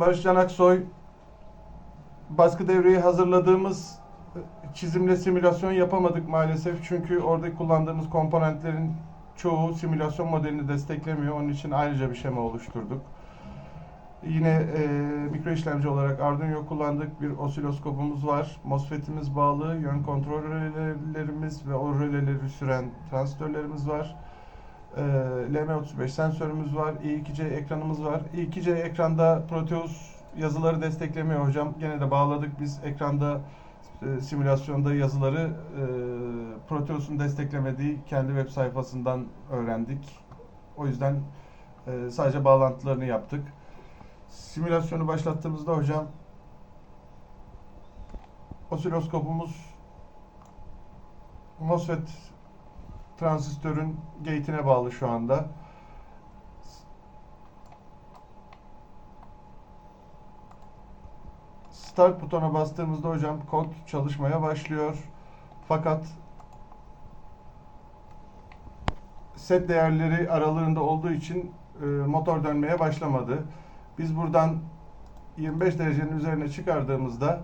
Barış Can Aksoy baskı devreyi hazırladığımız çizimle simülasyon yapamadık maalesef. Çünkü orada kullandığımız komponentlerin çoğu simülasyon modelini desteklemiyor. Onun için ayrıca bir şema oluşturduk. Yine e, mikro işlemci olarak Arduino kullandık. Bir osiloskopumuz var. MOSFET'imiz bağlı. Yön kontrol rölelerimiz ve o röleleri süren transistörlerimiz var. E, LM35 sensörümüz var. i2C ekranımız var. i2C ekranda Proteus yazıları desteklemiyor hocam. Gene de bağladık biz ekranda e, simülasyonda yazıları e, Proteus'un desteklemediği kendi web sayfasından öğrendik. O yüzden e, sadece bağlantılarını yaptık. Simülasyonu başlattığımızda hocam osiloskopumuz MOSFET transistörün gate'ine bağlı şu anda. Start butona bastığımızda hocam kod çalışmaya başlıyor. Fakat set değerleri aralığında olduğu için e, motor dönmeye başlamadı. Biz buradan 25 derecenin üzerine çıkardığımızda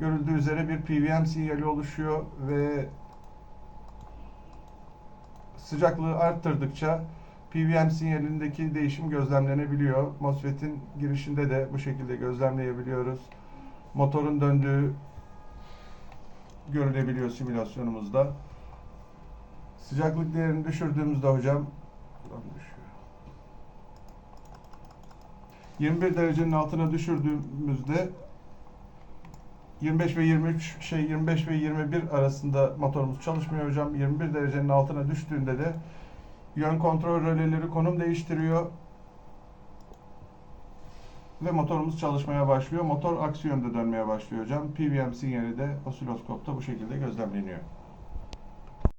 görüldüğü üzere bir PWM sinyali oluşuyor ve sıcaklığı arttırdıkça PWM sinyalindeki değişim gözlemlenebiliyor. MOSFET'in girişinde de bu şekilde gözlemleyebiliyoruz. Motorun döndüğü görülebiliyor simülasyonumuzda. Sıcaklık değerini düşürdüğümüzde hocam Buradan düşüyor. 21 derecenin altına düşürdüğümüzde 25 ve 23 şey 25 ve 21 arasında motorumuz çalışmıyor hocam. 21 derecenin altına düştüğünde de yön kontrol röleleri konum değiştiriyor. Ve motorumuz çalışmaya başlıyor. Motor aksi yönde dönmeye başlıyor hocam. PWM sinyali de osiloskopta bu şekilde gözlemleniyor.